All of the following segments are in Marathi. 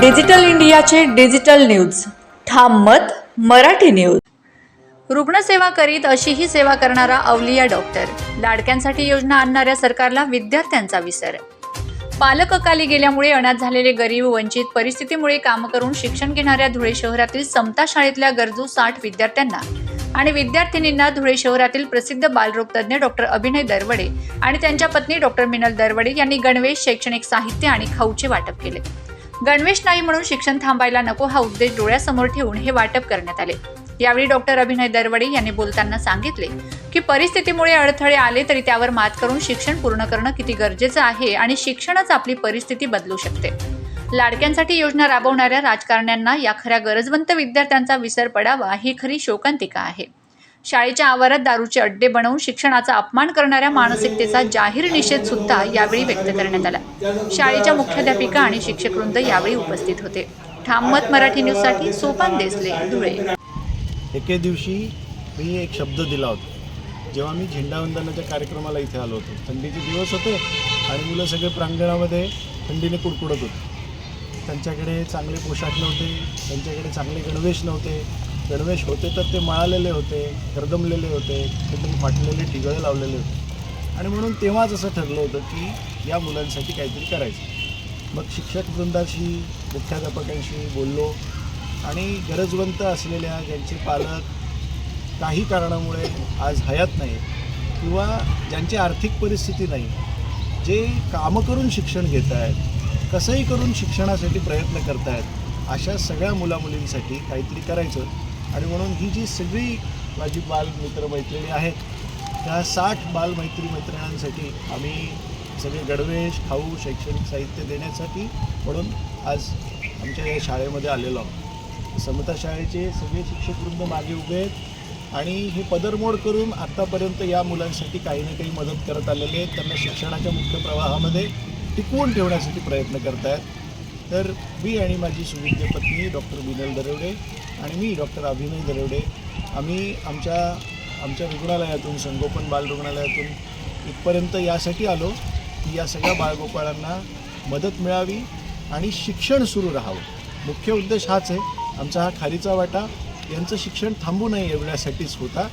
डिजिटल इंडियाचे डिजिटल न्यूज. ठाम मत मराठी न्यूज. रुग्णसेवा करीत अशीही सेवा करणारा अवलिया डॉक्टर. लाडक्यांसाठी योजना आणणाऱ्या सरकारला विद्यार्थ्यांचा विसर. पालक अकाली गेल्यामुळे अनाथ झालेले गरीब वंचित परिस्थितीमुळे काम करून शिक्षण घेणाऱ्या धुळे शहरातील समता शाळेतल्या गरजू साठ विद्यार्थ्यांना आणि विद्यार्थिनींना धुळे शहरातील प्रसिद्ध बालरोग तज्ज्ञ डॉक्टर अभिनय दरवडे आणि त्यांच्या पत्नी डॉक्टर मिनल दरवडे यांनी गणवेश शैक्षणिक साहित्य आणि खाऊचे वाटप केले. गणवेश नाही म्हणून शिक्षण थांबायला नको हा उद्देश डोळ्यासमोर ठेवून हे वाटप करण्यात आले. यावेळी डॉक्टर अभिनय दरवडे यांनी बोलताना सांगितले की परिस्थितीमुळे अडथळे आले तरी त्यावर मात करून शिक्षण पूर्ण करणं किती गरजेचं आहे आणि शिक्षणच आपली परिस्थिती बदलू शकते. लाडक्यांसाठी योजना राबवणाऱ्या राजकारण्यांना या खऱ्या गरजवंत विद्यार्थ्यांचा विसर पडावा ही खरी शोकांतिका आहे. शाळेच्या आवारात दारूचे अड्डे बनवून शिक्षणाचा अपमान करणाऱ्या मानसिकतेचा जाहीर निषेध सुद्धा यावेळी व्यक्त करण्यात आला. शाळेच्या मुख्याध्यापिका आणि शिक्षक वृंद यावेळी उपस्थित होते. ठाममत मराठी न्यूजसाठी सोपान देसले धुळे. एके दिवशी मी एक शब्द दिला होता. जेव्हा मी झेंडावंदनाच्या कार्यक्रमाला इथे आलो होतो. थंडीचे दिवस होते आणि मुलं सगळे प्रांगणामध्ये थंडीने कुडकुडत होते. त्यांच्याकडे चांगले पोशाख नव्हते त्यांच्याकडे चांगले गणवेश नव्हते. गणवेश होते तर ते मळालेले होते करदमलेले होते कुठेतरी फाटलेले ठिगळे लावलेले होते. आणि म्हणून तेव्हाच असं ठरलं होतं की या मुलांसाठी काहीतरी करायचं. मग शिक्षक वृंदाशी मुख्याध्यापकांशी बोललो. आणि गरजवंत असलेल्या ज्यांचे पालक काही कारणामुळे आज हयात नाही किंवा ज्यांची आर्थिक परिस्थिती नाही जे कामं करून शिक्षण घेत आहेत कसंही करून शिक्षणासाठी प्रयत्न करत आहेत अशा सगळ्या मुलामुलींसाठी काहीतरी करायचं. आणि म्हणून ही जी सगळी माझी बालमित्र मैत्रिणी आहेत त्या साठ बालमैत्री मैत्रिणांसाठी आम्ही सगळे गडवेश खाऊ शैक्षणिक साहित्य देण्यासाठी म्हणून आज आमच्या या शाळेमध्ये आलेलो आहोत. समता शाळेचे सगळे शिक्षकवृंद मागे उभे आहेत आणि हे पदरमोड करून आत्तापर्यंत या मुलांसाठी काही ना काही मदत करत आलेले आहेत. त्यांना शिक्षणाच्या मुख्य प्रवाहामध्ये टिकवून ठेवण्यासाठी प्रयत्न करत आहेत तर मी आणि माझी सुविद्य पत्नी डॉक्टर बिनल दरवडे आणि मी डॉक्टर अभिनय दरवडे आम्ही आमच्या आमच्या रुग्णालयातून संगोपन बाल रुग्णालयातून इथपर्यंत यासाठी आलो की या सगळ्या बाळगोपाळांना मदत मिळावी आणि शिक्षण सुरू राहावं. मुख्य उद्देश हाच आहे. आमचा हा खारीचा वाटा. यांचं शिक्षण थांबू नये एवढ्यासाठीच होता.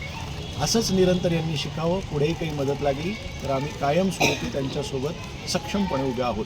असंच निरंतर यांनी शिकावं. पुढेही काही मदत लागली तर आम्ही कायमस्वरूपी त्यांच्यासोबत सक्षमपणे उभे आहोत.